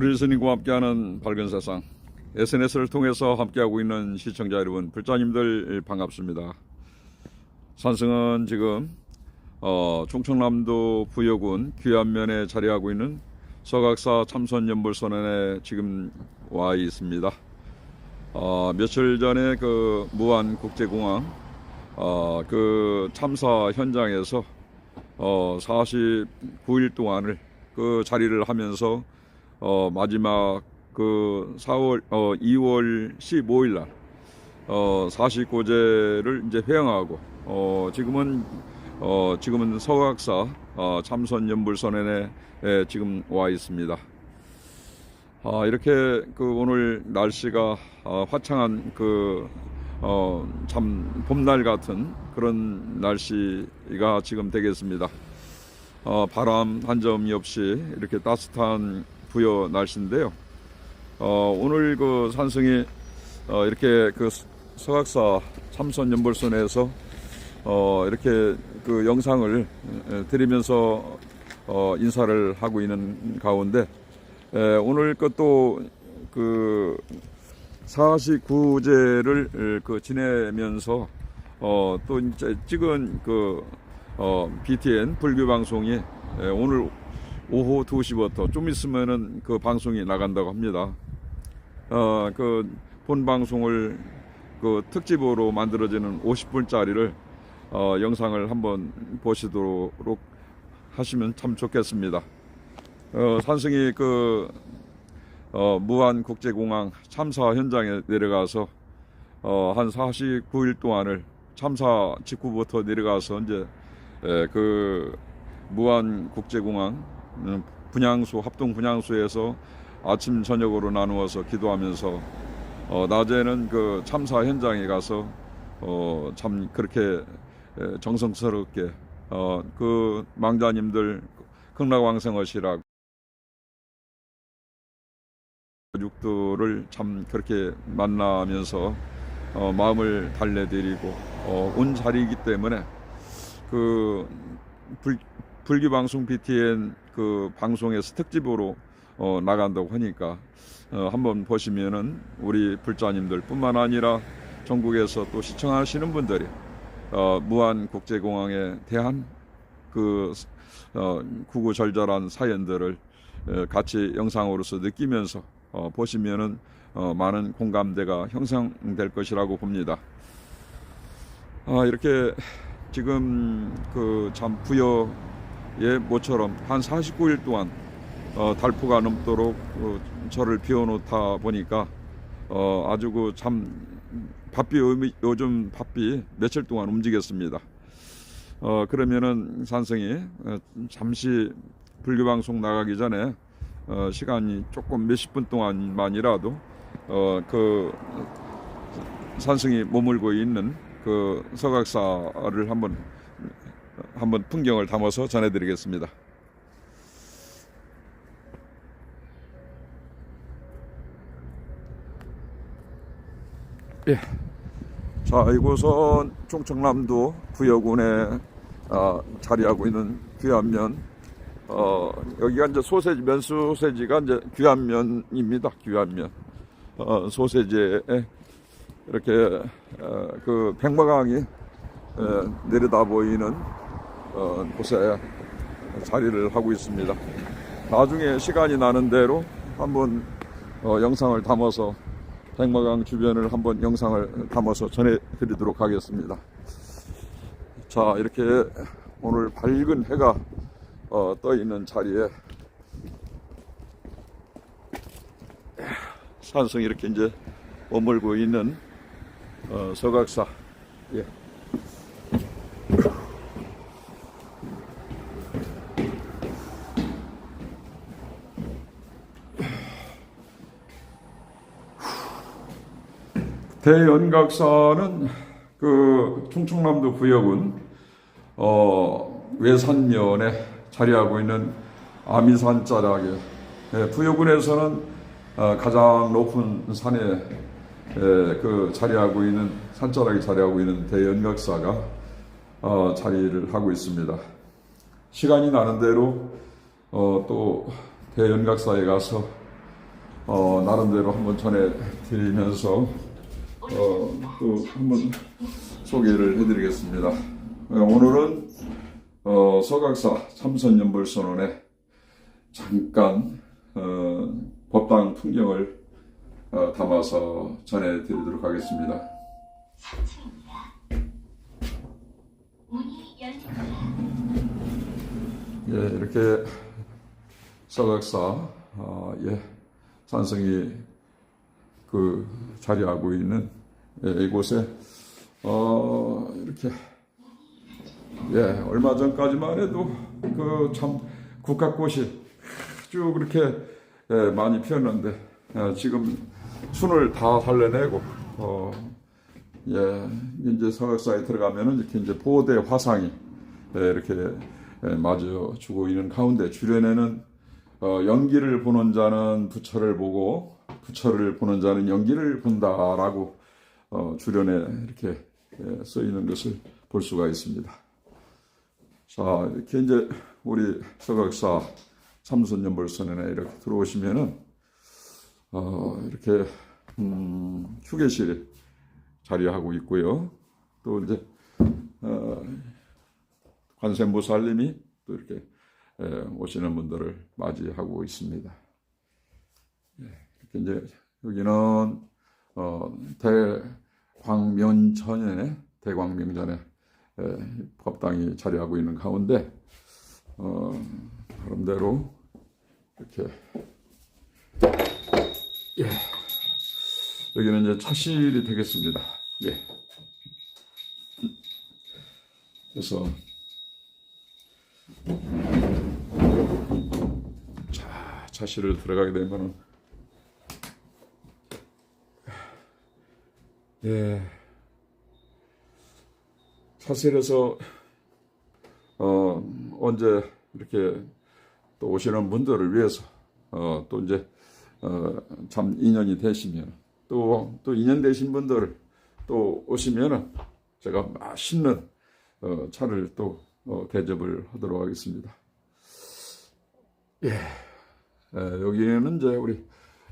브리스님과 함께하는 밝은 세상 SNS를 통해서 함께하고 있는 시청자 여러분 불자님들 반갑습니다. 산승은 지금 어, 충청남도 부여군 귀안면에 자리하고 있는 서각사 참선연불선언에 지금 와 있습니다. 어, 며칠 전에 그 무안 국제공항 어, 그 참사 현장에서 어, 49일 동안을 그 자리를 하면서 어, 마지막 그 4월 어, 2월 15일 날 어, 49제를 이제 회항하고 어, 지금은 어, 지금은 서각사 어, 참선 연불선언에 에, 지금 와 있습니다. 아, 이렇게 그 오늘 날씨가 어, 화창한 그, 어, 참 봄날 같은 그런 날씨가 지금 되겠습니다. 어, 바람 한 점이 없이 이렇게 따뜻한 부여 날씨인데요. 어, 오늘 그 산승이 어, 이렇게 그 서각사 참선 연불선에서 어, 이렇게 그 영상을 에, 드리면서 어, 인사를 하고 있는 가운데 에, 오늘 것도 그 49제를 그 지내면서 어, 또 이제 찍은 그 어, BTN 불교 방송이 에, 오늘 오후 2시부터 좀 있으면은 그 방송이 나간다고 합니다. 어, 그 본 방송을 그 특집으로 만들어지는 50분짜리를 어, 영상을 한번 보시도록 하시면 참 좋겠습니다. 어, 산승이 그 어, 무안 국제공항 참사 현장에 내려가서 어, 한 49일 동안을 참사 직후부터 내려가서 이제 에, 그 무안 국제공항 음, 분향소 합동 분향소에서 아침 저녁으로 나누어서 기도하면서 어, 낮에는 그 참사 현장에 가서 어, 참 그렇게 에, 정성스럽게 어, 그 망자님들 극락왕성하시라고 육들을 참 그렇게 만나면서 어, 마음을 달래드리고 어, 온 자리이기 때문에 그 불, 불기방송 BTN 그 방송에서 특집으로 어, 나간다고 하니까 어, 한번 보시면은 우리 불자님들 뿐만 아니라 전국에서 또 시청하시는 분들이 어, 무안 국제공항에 대한 그 어, 구구절절한 사연들을 어, 같이 영상으로서 느끼면서 어, 보시면은 어, 많은 공감대가 형성될 것이라고 봅니다. 아, 이렇게 지금 그 참 부여 의 모처럼 한 49일 동안 어, 달포가 넘도록 어, 저를 비워놓다 보니까 어, 아주 그 참 바삐 요즘 바삐 며칠 동안 움직였습니다. 어, 그러면은 산성이 어, 잠시 불교 방송 나가기 전에 어, 시간이 조금 몇십 분 동안만이라도 어, 그 산성이 머물고 있는 그 서각사를 한번 한번 풍경을 담아서 전해드리겠습니다. 예. 자, 이곳은 충청남도 부여군에 어, 자리하고 있는 귀한면. 어, 여기가 이제 소세지, 면 소세지가 이제 귀한면입니다. 귀한면. 어, 소세지에 이렇게 어, 그 백마강이 어, 내려다 보이는 어, 곳에 자리를 하고 있습니다. 나중에 시간이 나는 대로 한번 어, 영상을 담아서 백마강 주변을 한번 영상을 담아서 전해드리도록 하겠습니다. 자 이렇게 오늘 밝은 해가 어, 떠 있는 자리에 산성이 이렇게 이제 머물고 있는 어, 서각사 예. 대연각사는 그 충청남도 부여군 어, 외산면에 자리하고 있는 아미산 자락에 예, 부여군에서는 어, 가장 높은 산에 예, 그 자리하고 있는 산자락에 자리하고 있는 대연각사가 어, 자리를 하고 있습니다. 시간이 나는 대로 어, 또 대연각사에 가서 어, 나름대로 한번 전해 드리면서 어, 또 한번 소개를 해드리겠습니다. 어, 오늘은 어, 서각사 참선연불선언에 잠깐 어, 법당 풍경을 어, 담아서 전해드리도록 하겠습니다. 예, 이렇게 서각사 어, 예, 산성이 그 자리하고 있는 예, 이곳에 어, 이렇게 예, 얼마 전까지만 해도 그 참 국화꽃이 쭉 그렇게 예, 많이 피었는데 예, 지금 순을 다 살려내고 어, 예, 이제 서각사에 들어가면은 이렇게 이제 보대 화상이 예, 이렇게 예, 마주 주고 있는 가운데 주변에는 어, 연기를 보는 자는 부처를 보고 부처를 보는 자는 연기를 본다라고 어, 주변에 이렇게 예, 써 있는 것을 볼 수가 있습니다. 자 이렇게 이제 우리 서각사 삼선연벌선에 이렇게 들어오시면은 어, 이렇게 음, 휴게실에 자리하고 있고요. 또 이제 어, 관세음보살님이 또 이렇게 에, 오시는 분들을 맞이하고 있습니다. 예, 이렇게 이제 여기는 어, 대광면전에 대광명전에 에, 법당이 자리하고 있는 가운데 어, 나름대로 이렇게 예, 여기는 이제 차실이 되겠습니다. 예. 그래서 자, 차실을 들어가게 되면은 예. 차실에서 어 언제 이렇게 또 오시는 분들을 위해서 어 또 이제 어 참 인연이 되시면 또 또 인연 되신 분들 또 오시면은 제가 맛있는 어, 차를 또 어, 대접을 하도록 하겠습니다. 예, 에, 여기는 이제 우리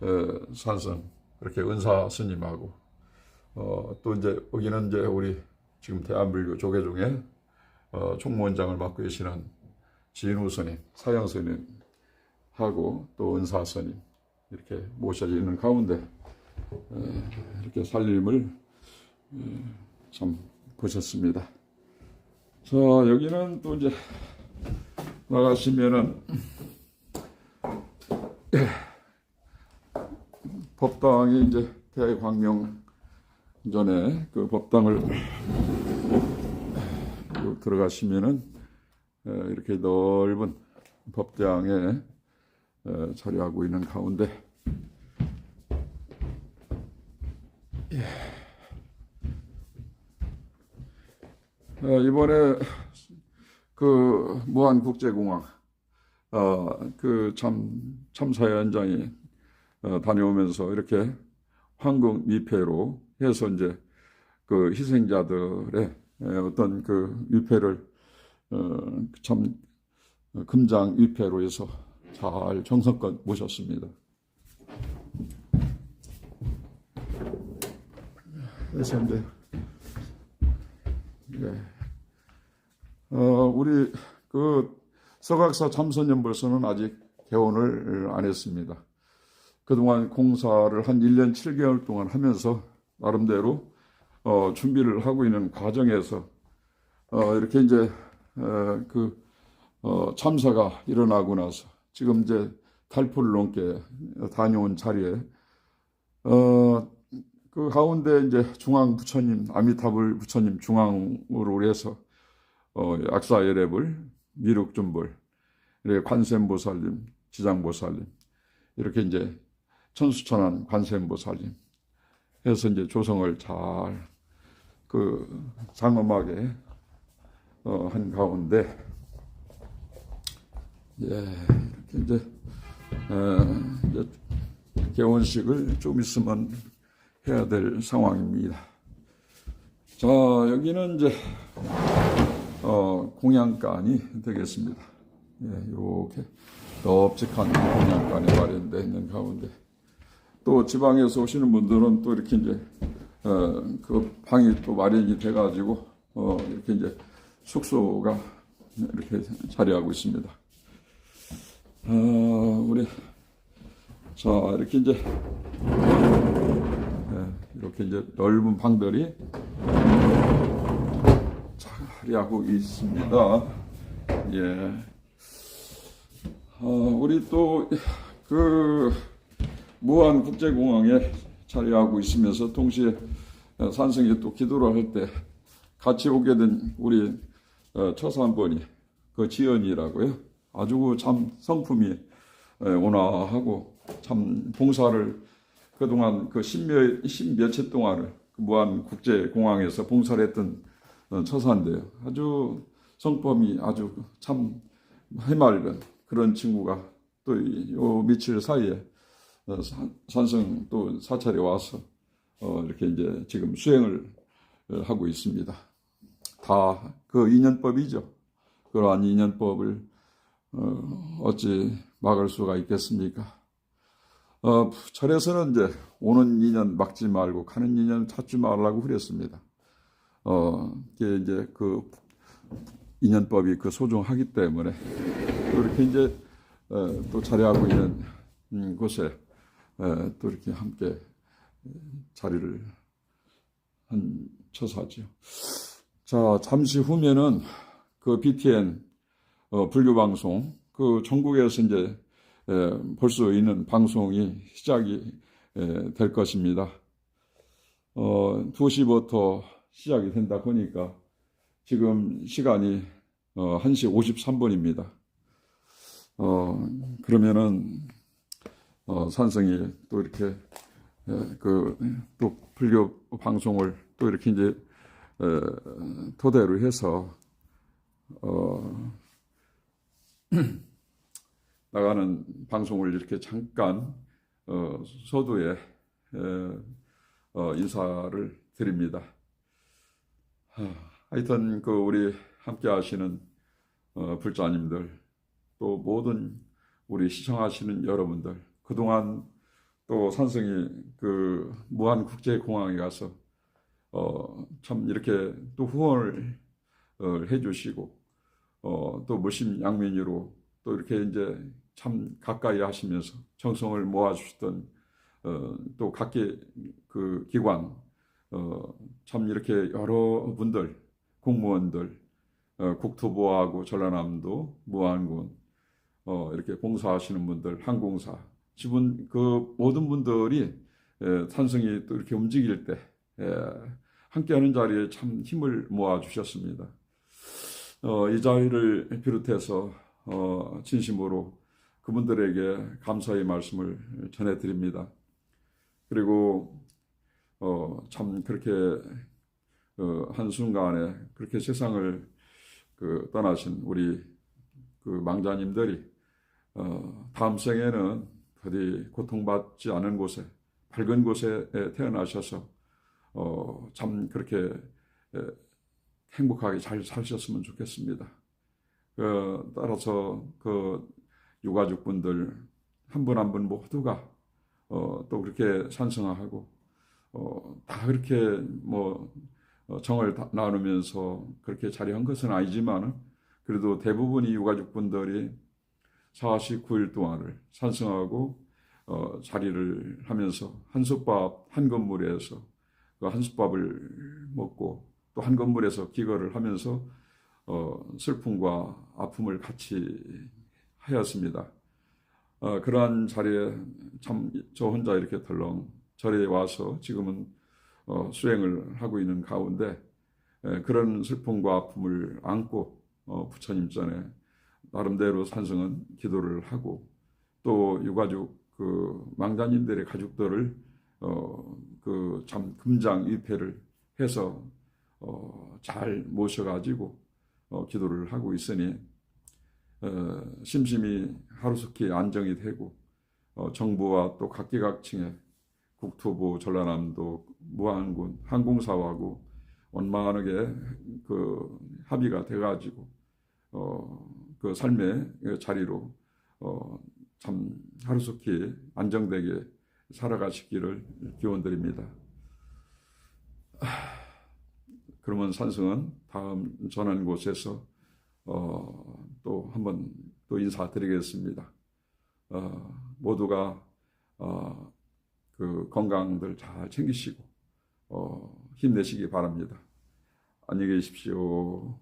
어, 산성 이렇게 은사 스님하고 어, 또 이제 여기는 이제 우리 지금 대한불교 조계 중에 어, 총무원장을 맡고 계시는 진우 스님, 사양 스님 하고 또 은사 스님 이렇게 모셔져 있는 가운데 에, 이렇게 살림을 에, 참 보셨습니다. 자, 여기는 또 이제 나가시면은 예, 법당이 이제 대광명 전에 그 법당을 그 들어가시면은 예, 이렇게 넓은 법당에 예, 자리하고 있는 가운데 어, 이번에 그 무한 국제공항 어그 참 참사 현장에 어, 다녀오면서 이렇게 황금 미패로 해서 이제 그 희생자들의 에, 어떤 그 위패를 어참 금장 위패로 해서 잘 정성껏 모셨습니다. 그래서 이제 예. 어, 우리 그 서각사 참선연벌소는 아직 개원을 안 했습니다. 그동안 공사를 한 1년 7개월 동안 하면서 나름대로 어, 준비를 하고 있는 과정에서 어, 이렇게 이제 어, 그 어, 참사가 일어나고 나서 지금 이제 달포를 넘게 다녀온 자리에 어, 그 가운데 이제 중앙 부처님 아미타불 부처님 중앙으로 해서 어, 약사예랩을 미륵준불 이렇게 관세음보살님 지장보살님 이렇게 이제 천수천안 관세음보살님 해서 이제 조성을 잘 그 장엄하게 어, 한 가운데 예 이렇게 이제, 에, 이제 개원식을 좀 있으면 해야 될 상황입니다. 자, 여기는 이제, 어, 공양간이 되겠습니다. 예, 이렇게 넓직한 공양간이 마련되어 있는 가운데, 또 지방에서 오시는 분들은 또 이렇게 이제 어, 그 방이 또 마련이 돼가지고 어, 이렇게 이제 숙소가 이렇게 자리하고 있습니다. 어, 우리 자 이렇게 이제 예, 이렇게 이제 넓은 방들이 자리하고 있습니다. 예. 어, 우리 또그 무안 국제공항에 자리하고 있으면서 동시에 어, 산성에 또 기도를 할 때 같이 오게 된 우리 어, 처산번이 그 지연이라고요. 아주 참 성품이 에, 온화하고 참 봉사를 그동안 그 십몇 십몇해 동안을 그 무안 국제공항에서 봉사를 했던 어, 처사인데요. 아주 성품이 아주 참 해맑은 그런 친구가 또 요 며칠 사이에 어, 산- 산성 또 사찰에 와서 어, 이렇게 이제 지금 수행을 어, 하고 있습니다. 다 그 인연법이죠. 그러한 인연법을 어, 어찌 막을 수가 있겠습니까? 어, 절에서는 이제 오는 인연 막지 말고 가는 인연 찾지 말라고 그랬습니다. 어, 이제 그 인연법이 그 소중하기 때문에 또 이렇게 이제 어, 또 자리하고 있는 음, 곳에 어, 또 이렇게 함께 자리를 한 처사지요. 자, 잠시 후면은 그 BTN 어, 불교 방송 그 전국에서 이제 에, 볼수 있는 방송이 시작이 에, 될 것입니다. 어, 2시부터 시작이 된다 보니까 지금 시간이 어, 1시 53분입니다. 어, 그러면은 어, 산성이 또 이렇게 그또 불교 방송을 또 이렇게 이제 에, 토대로 해서 어, 나가는 방송을 이렇게 잠깐 어, 서두에 에, 어, 인사를 드립니다. 하, 하여튼 그 우리 함께 하시는 어, 불자님들 또 모든 우리 시청하시는 여러분들 그동안 또 산성이 그 무한 국제 공항에 가서 어, 참 이렇게 또 후원을 어, 해주시고 어, 또 무심 양면으로 또 이렇게 이제 참 가까이 하시면서 정성을 모아주시던 어, 또 각계 그 기관 어, 참 이렇게 여러 분들 공무원들 어, 국토부하고 전라남도 무안군 어, 이렇게 봉사하시는 분들 항공사 지분 그 모든 분들이 에, 산성이 또 이렇게 움직일 때 에, 함께하는 자리에 참 힘을 모아 주셨습니다. 어, 이 자리를 비롯해서 어, 진심으로 그분들에게 감사의 말씀을 전해드립니다. 그리고 어, 참 그렇게 어, 한 순간에 그렇게 세상을 그 떠나신 우리 그 망자님들이 어, 다음 생에는 어디 고통받지 않은 곳에 밝은 곳에 태어나셔서 어, 참 그렇게 에, 행복하게 잘 사셨으면 좋겠습니다. 그, 따라서 그 유가족분들 한 분 한 분 모두가 어, 또 그렇게 산성하고 어, 다 그렇게 뭐 어, 정을 다 나누면서 그렇게 자리한 것은 아니지만 그래도 대부분 이 유가족분들이 49일 동안을 산성하고 어, 자리를 하면서 한솥밥 한 건물에서 그 한솥밥을 먹고 또 한 건물에서 기거를 하면서 어, 슬픔과 아픔을 같이 하였습니다. 어, 그러한 자리에 참 저 혼자 이렇게 덜렁 절에 와서 지금은 어, 수행을 하고 있는 가운데 에, 그런 슬픔과 아픔을 안고 어, 부처님 전에 나름대로 산성은 기도를 하고 또 유가족 그 망자님들의 가족들을 어, 그 참 금장 위패를 해서 어, 잘 모셔가지고 어, 기도를 하고 있으니 어, 심심히 하루속히 안정이 되고 어, 정부와 또 각계각층의 국토부, 전라남도, 무안군, 항공사하고 원만하게 그 합의가 돼가지고 어, 그 삶의 자리로 어, 참 하루속히 안정되게 살아가시기를 기원드립니다. 아, 그러면 산승은 다음 전한 곳에서 어, 또 한번 또 인사드리겠습니다. 어, 모두가 어, 그 건강들 잘 챙기시고 어, 힘내시기 바랍니다. 안녕히 계십시오.